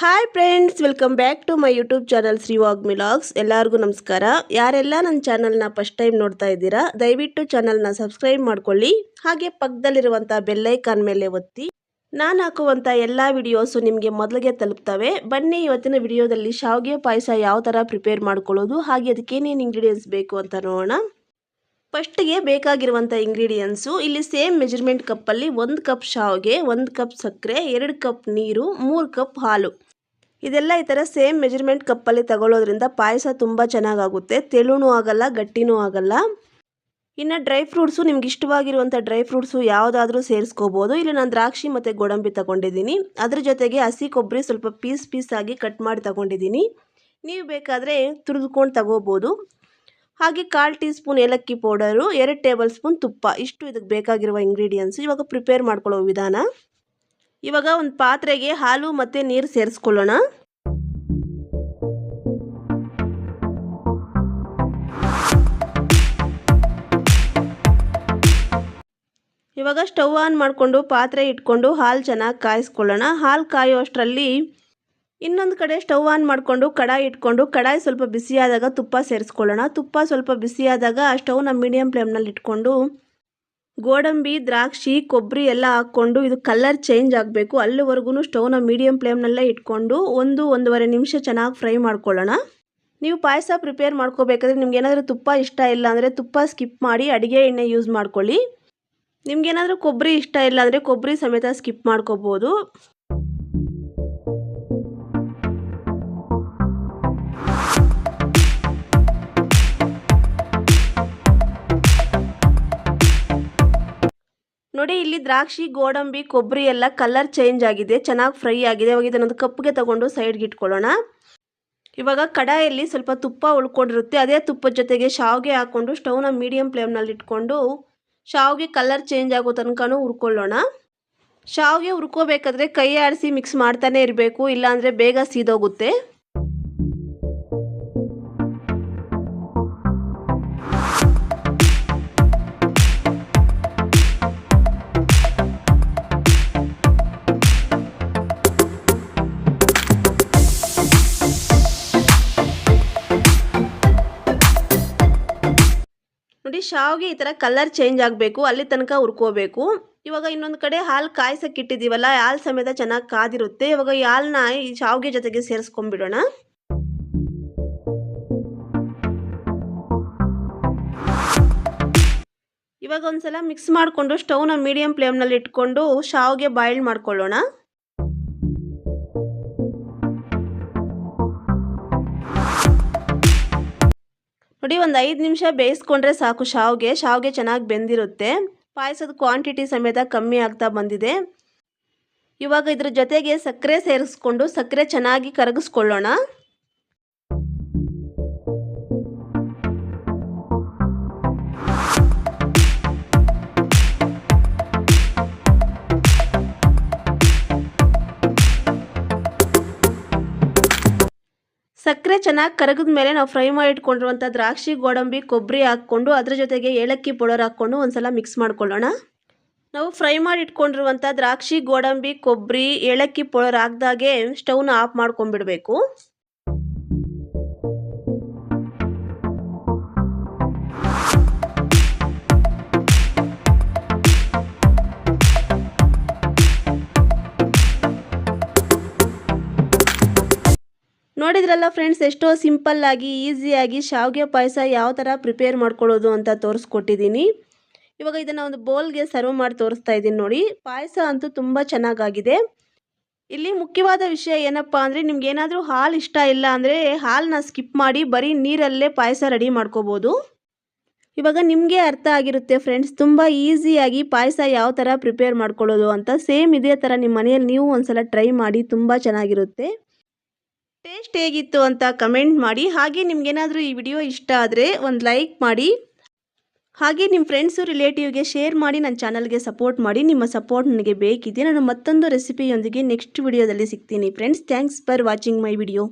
Hi friends welcome back to my YouTube channel ಶ್ರೀವಾಗ್ ಮಿಲಾಗ್ಸ್ ಎಲ್ಲರಿಗೂ ನಮಸ್ಕಾರ. ಯಾರೆಲ್ಲ ನನ್ನ ಚಾನಲ್ನ ಫಸ್ಟ್ ಟೈಮ್ ನೋಡ್ತಾ ಇದ್ದೀರಾ, ದಯವಿಟ್ಟು ಚಾನಲ್ನ ಸಬ್ಸ್ಕ್ರೈಬ್ ಮಾಡ್ಕೊಳ್ಳಿ. ಹಾಗೆ ಪಕ್ಕದಲ್ಲಿರುವಂಥ ಬೆಲ್ಲೈಕಾನ್ ಮೇಲೆ ಒತ್ತಿ. ನಾನು ಹಾಕುವಂಥ ಎಲ್ಲ ವಿಡಿಯೋಸು ನಿಮಗೆ ಮೊದಲಿಗೆ ತಲುಪ್ತವೆ. ಬನ್ನಿ ಇವತ್ತಿನ ವಿಡಿಯೋದಲ್ಲಿ ಶಾವಿಗೆ ಪಾಯಸ ಯಾವ ಥರ ಪ್ರಿಪೇರ್ ಮಾಡ್ಕೊಳ್ಳೋದು, ಹಾಗೆ ಅದಕ್ಕೇನೇನು ಇಂಗ್ರೀಡಿಯೆಂಟ್ಸ್ ಬೇಕು ಅಂತ ನೋಡೋಣ. ಫಸ್ಟಿಗೆ ಬೇಕಾಗಿರುವಂಥ ಇಂಗ್ರೀಡಿಯೆಂಟ್ಸು ಇಲ್ಲಿ ಸೇಮ್ ಮೆಜರ್ಮೆಂಟ್ ಕಪ್ಪಲ್ಲಿ ಒಂದು ಕಪ್ ಶಾವಿಗೆ, ಒಂದು ಕಪ್ ಸಕ್ಕರೆ, ಎರಡು ಕಪ್ ನೀರು, ಮೂರು ಕಪ್ ಹಾಲು. ಇದೆಲ್ಲ ಈ ಥರ ಸೇಮ್ ಮೆಜರ್ಮೆಂಟ್ ಕಪ್ಪಲ್ಲಿ ತಗೊಳ್ಳೋದ್ರಿಂದ ಪಾಯಸ ತುಂಬ ಚೆನ್ನಾಗಾಗುತ್ತೆ. ತೆಳುನೂ ಆಗಲ್ಲ, ಗಟ್ಟಿನೂ ಆಗಲ್ಲ. ಇನ್ನು ಡ್ರೈ ಫ್ರೂಟ್ಸು ನಿಮ್ಗೆ ಇಷ್ಟವಾಗಿರುವಂಥ ಡ್ರೈ ಫ್ರೂಟ್ಸು ಯಾವುದಾದ್ರೂ ಸೇರಿಸ್ಕೋಬೋದು. ಇಲ್ಲಿ ನಾನು ದ್ರಾಕ್ಷಿ ಮತ್ತು ಗೋಡಂಬಿ ತಗೊಂಡಿದ್ದೀನಿ. ಅದ್ರ ಜೊತೆಗೆ ಹಸಿ ಕೊಬ್ಬರಿ ಸ್ವಲ್ಪ ಪೀಸ್ ಪೀಸ್ ಆಗಿ ಕಟ್ ಮಾಡಿ ತಗೊಂಡಿದ್ದೀನಿ. ನೀವು ಬೇಕಾದರೆ ತುರಿದುಕೊಂಡು ತಗೋಬೋದು. ಹಾಗೆ ಕಾಲು ಟೀ ಸ್ಪೂನ್ ಏಲಕ್ಕಿ ಪೌಡರು, ಎರಡು ಟೇಬಲ್ ಸ್ಪೂನ್ ತುಪ್ಪ. ಇಷ್ಟು ಇದಕ್ಕೆ ಬೇಕಾಗಿರುವ ಇಂಗ್ರೀಡಿಯೆಂಟ್ಸು ಇವಾಗ ಪ್ರಿಪೇರ್ ಮಾಡ್ಕೊಳ್ಳೋ ವಿಧಾನ. ಇವಾಗ ಒಂದು ಪಾತ್ರೆಗೆ ಹಾಲು ಮತ್ತು ನೀರು ಸೇರಿಸ್ಕೊಳ್ಳೋಣ. ಇವಾಗ ಸ್ಟವ್ ಆನ್ ಮಾಡಿಕೊಂಡು ಪಾತ್ರೆ ಇಟ್ಕೊಂಡು ಹಾಲು ಚೆನ್ನಾಗಿ ಕಾಯಿಸ್ಕೊಳ್ಳೋಣ. ಹಾಲು ಕಾಯೋ ಅಷ್ಟರಲ್ಲಿ ಇನ್ನೊಂದು ಕಡೆ ಸ್ಟವ್ ಆನ್ ಮಾಡಿಕೊಂಡು ಕಡಾಯಿ ಇಟ್ಕೊಂಡು ಕಡಾಯಿ ಸ್ವಲ್ಪ ಬಿಸಿಯಾದಾಗ ತುಪ್ಪ ಸೇರಿಸ್ಕೊಳ್ಳೋಣ. ತುಪ್ಪ ಸ್ವಲ್ಪ ಬಿಸಿಯಾದಾಗ ಸ್ಟವ್ನ ಮೀಡಿಯಮ್ ಫ್ಲೇಮ್ನಲ್ಲಿ ಇಟ್ಕೊಂಡು ಗೋಡಂಬಿ, ದ್ರಾಕ್ಷಿ ಕೊಬ್ಬರಿ ಎಲ್ಲ ಹಾಕ್ಕೊಂಡು ಇದು ಕಲರ್ ಚೇಂಜ್ ಆಗಬೇಕು. ಅಲ್ಲಿವರೆಗೂ ಸ್ಟವ್ನ ಮೀಡಿಯಂ ಫ್ಲೇಮ್ನಲ್ಲೇ ಇಟ್ಕೊಂಡು ಒಂದು ಒಂದೂವರೆ ನಿಮಿಷ ಚೆನ್ನಾಗಿ ಫ್ರೈ ಮಾಡ್ಕೊಳ್ಳೋಣ. ನೀವು ಪಾಯಸ ಪ್ರಿಪೇರ್ ಮಾಡ್ಕೋಬೇಕಾದ್ರೆ ನಿಮ್ಗೆ ಏನಾದರೂ ತುಪ್ಪ ಇಷ್ಟ ಇಲ್ಲ ಅಂದರೆ ತುಪ್ಪ ಸ್ಕಿಪ್ ಮಾಡಿ ಅಡುಗೆ ಎಣ್ಣೆ ಯೂಸ್ ಮಾಡ್ಕೊಳ್ಳಿ. ನಿಮ್ಗೇನಾದರೂ ಕೊಬ್ಬರಿ ಇಷ್ಟ ಇಲ್ಲ ಅಂದರೆ ಕೊಬ್ಬರಿ ಸಮೇತ ಸ್ಕಿಪ್ ಮಾಡ್ಕೋಬೋದು. ನೋಡಿ, ಇಲ್ಲಿ ದ್ರಾಕ್ಷಿ, ಗೋಡಂಬಿ, ಕೊಬ್ಬರಿ ಎಲ್ಲ ಕಲರ್ ಚೇಂಜ್ ಆಗಿದೆ, ಚೆನ್ನಾಗಿ ಫ್ರೈ ಆಗಿದೆ. ಇವಾಗ ಇದನ್ನೊಂದು ಕಪ್ಗೆ ತಗೊಂಡು ಸೈಡ್ಗೆ ಇಟ್ಕೊಳ್ಳೋಣ. ಇವಾಗ ಕಡಾಯಲ್ಲಿ ಸ್ವಲ್ಪ ತುಪ್ಪ ಉಳ್ಕೊಂಡಿರುತ್ತೆ. ಅದೇ ತುಪ್ಪದ ಜೊತೆಗೆ ಶಾವಿಗೆ ಹಾಕ್ಕೊಂಡು ಸ್ಟವ್ನ ಮೀಡಿಯಂ ಫ್ಲೇಮ್ನಲ್ಲಿ ಇಟ್ಕೊಂಡು, ಶಾವಿಗೆ ಕಲರ್ ಚೇಂಜ್ ಆಗೋ ತನಕನೂ ಹುರ್ಕೊಳ್ಳೋಣ. ಶಾವಿಗೆ ಹುರ್ಕೋಬೇಕಾದ್ರೆ ಕೈ ಆಡಿಸಿ ಮಿಕ್ಸ್ ಮಾಡ್ತಾನೆ ಇರಬೇಕು, ಇಲ್ಲಾಂದರೆ ಬೇಗ ಸೀದೋಗುತ್ತೆ. ನೋಡಿ, ಶಾವಿಗೆ ಈ ಥರ ಕಲರ್ ಚೇಂಜ್ ಆಗಬೇಕು, ಅಲ್ಲಿ ತನಕ ಹುರ್ಕೋಬೇಕು. ಇವಾಗ ಇನ್ನೊಂದು ಕಡೆ ಹಾಲು ಕಾಯ್ಸಕ್ಕೆ ಇಟ್ಟಿದ್ದೀವಲ್ಲ ಹಾಲು ಸಮೇತ ಚೆನ್ನಾಗಿ ಕಾದಿರುತ್ತೆ. ಇವಾಗ ಈ ಹಾಲನ್ನ ಈ ಶಾವಿಗೆ ಜೊತೆಗೆ ಸೇರಿಸ್ಕೊಂಡ್ಬಿಡೋಣ. ಇವಾಗ ಒಂದ್ಸಲ ಮಿಕ್ಸ್ ಮಾಡಿಕೊಂಡು ಸ್ಟವ್ನ ಮೀಡಿಯಂ ಫ್ಲೇಮ್ನಲ್ಲಿ ಇಟ್ಕೊಂಡು ಶಾವಿಗೆ ಬಾಯ್ಲ್ ಮಾಡ್ಕೊಳ್ಳೋಣ. ನೋಡಿ ಒಂದು ಐದು ನಿಮಿಷ ಬೇಯಿಸ್ಕೊಂಡ್ರೆ ಸಾಕು. ಶಾವಿಗೆ ಶಾವಿಗೆ ಚೆನ್ನಾಗಿ ಬೆಂದಿರುತ್ತೆ. ಪಾಯಸದ ಕ್ವಾಂಟಿಟಿ ಸಮೇತ ಕಮ್ಮಿ ಆಗ್ತಾ ಬಂದಿದೆ. ಇವಾಗ ಇದ್ರ ಜೊತೆಗೆ ಸಕ್ಕರೆ ಸೇರಿಸ್ಕೊಂಡು ಸಕ್ಕರೆ ಚೆನ್ನಾಗಿ ಕರಗಿಸ್ಕೊಳ್ಳೋಣ. ಸಕ್ಕರೆ ಚೆನ್ನಾಗಿ ಕರಗಿದ ಮೇಲೆ ನಾವು ಫ್ರೈ ಮಾಡಿ ಇಟ್ಕೊಂಡಿರುವಂಥ ದ್ರಾಕ್ಷಿ, ಗೋಡಂಬಿ ಕೊಬ್ಬರಿ ಹಾಕ್ಕೊಂಡು ಅದ್ರ ಜೊತೆಗೆ ಏಲಕ್ಕಿ ಪೌಡರ್ ಹಾಕ್ಕೊಂಡು ಒಂದ್ಸಲ ಮಿಕ್ಸ್ ಮಾಡ್ಕೊಳ್ಳೋಣ. ನಾವು ಫ್ರೈ ಮಾಡಿ ಇಟ್ಕೊಂಡಿರುವಂಥ ದ್ರಾಕ್ಷಿ, ಗೋಡಂಬಿ ಕೊಬ್ಬರಿ ಏಲಕ್ಕಿ ಪೌಡರ್ ಹಾಕ್ದಾಗೆ ಸ್ಟವ್ನ ಆಫ್ ಮಾಡ್ಕೊಂಡ್ಬಿಡ್ಬೇಕು. ನೋಡಿದ್ರಲ್ಲ ಫ್ರೆಂಡ್ಸ್ ಎಷ್ಟೋ ಸಿಂಪಲ್ಲಾಗಿ ಈಸಿಯಾಗಿ ಶಾವಿಗೆ ಪಾಯಸ ಯಾವ ಥರ ಪ್ರಿಪೇರ್ ಮಾಡ್ಕೊಳ್ಳೋದು ಅಂತ ತೋರಿಸ್ಕೊಟ್ಟಿದ್ದೀನಿ ಇವಾಗ ಇದನ್ನು ಒಂದು ಬೌಲ್ಗೆ ಸರ್ವ್ ಮಾಡಿ ತೋರಿಸ್ತಾ ಇದ್ದೀನಿ ನೋಡಿ. ಪಾಯಸ ಅಂತೂ ತುಂಬ ಚೆನ್ನಾಗಾಗಿದೆ. ಇಲ್ಲಿ ಮುಖ್ಯವಾದ ವಿಷಯ ಏನಪ್ಪ ಅಂದರೆ, ನಿಮ್ಗೆ ಏನಾದರೂ ಹಾಲು ಇಷ್ಟ ಇಲ್ಲ ಅಂದರೆ ಹಾಲನ್ನ ಸ್ಕಿಪ್ ಮಾಡಿ ಬರೀ ನೀರಲ್ಲೇ ಪಾಯಸ ರೆಡಿ ಮಾಡ್ಕೋಬೋದು. ಇವಾಗ ನಿಮಗೆ ಅರ್ಥ ಆಗಿರುತ್ತೆ ಫ್ರೆಂಡ್ಸ್ ತುಂಬ ಈಸಿಯಾಗಿ ಪಾಯಸ ಯಾವ ಥರ ಪ್ರಿಪೇರ್ ಮಾಡ್ಕೊಳ್ಳೋದು ಅಂತ. ಸೇಮ್ ಇದೇ ಥರ ನಿಮ್ಮ ಮನೆಯಲ್ಲಿ ನೀವು ಒಂದ್ಸಲ ಟ್ರೈ ಮಾಡಿ ತುಂಬ ಚೆನ್ನಾಗಿರುತ್ತೆ. ಟೇಸ್ಟ್ ಹೇಗಿತ್ತು ಅಂತ ಕಮೆಂಟ್ ಮಾಡಿ. ಹಾಗೆ ನಿಮಗೇನಾದರೂ ಈ ವಿಡಿಯೋ ಇಷ್ಟ ಆದರೆ ಒಂದು ಲೈಕ್ ಮಾಡಿ. ಹಾಗೆ ನಿಮ್ಮ ಫ್ರೆಂಡ್ಸು, ರಿಲೇಟಿವ್ಗೆ ಶೇರ್ ಮಾಡಿ ನನ್ನ ಚಾನಲ್ಗೆ ಸಪೋರ್ಟ್ ಮಾಡಿ. ನಿಮ್ಮ ಸಪೋರ್ಟ್ ನನಗೆ ಬೇಕಿದೆ. ನಾನು ಮತ್ತೊಂದು ರೆಸಿಪಿಯೊಂದಿಗೆ ನೆಕ್ಸ್ಟ್ ವಿಡಿಯೋದಲ್ಲಿ ಸಿಗ್ತೀನಿ. Friends, thanks for watching my video.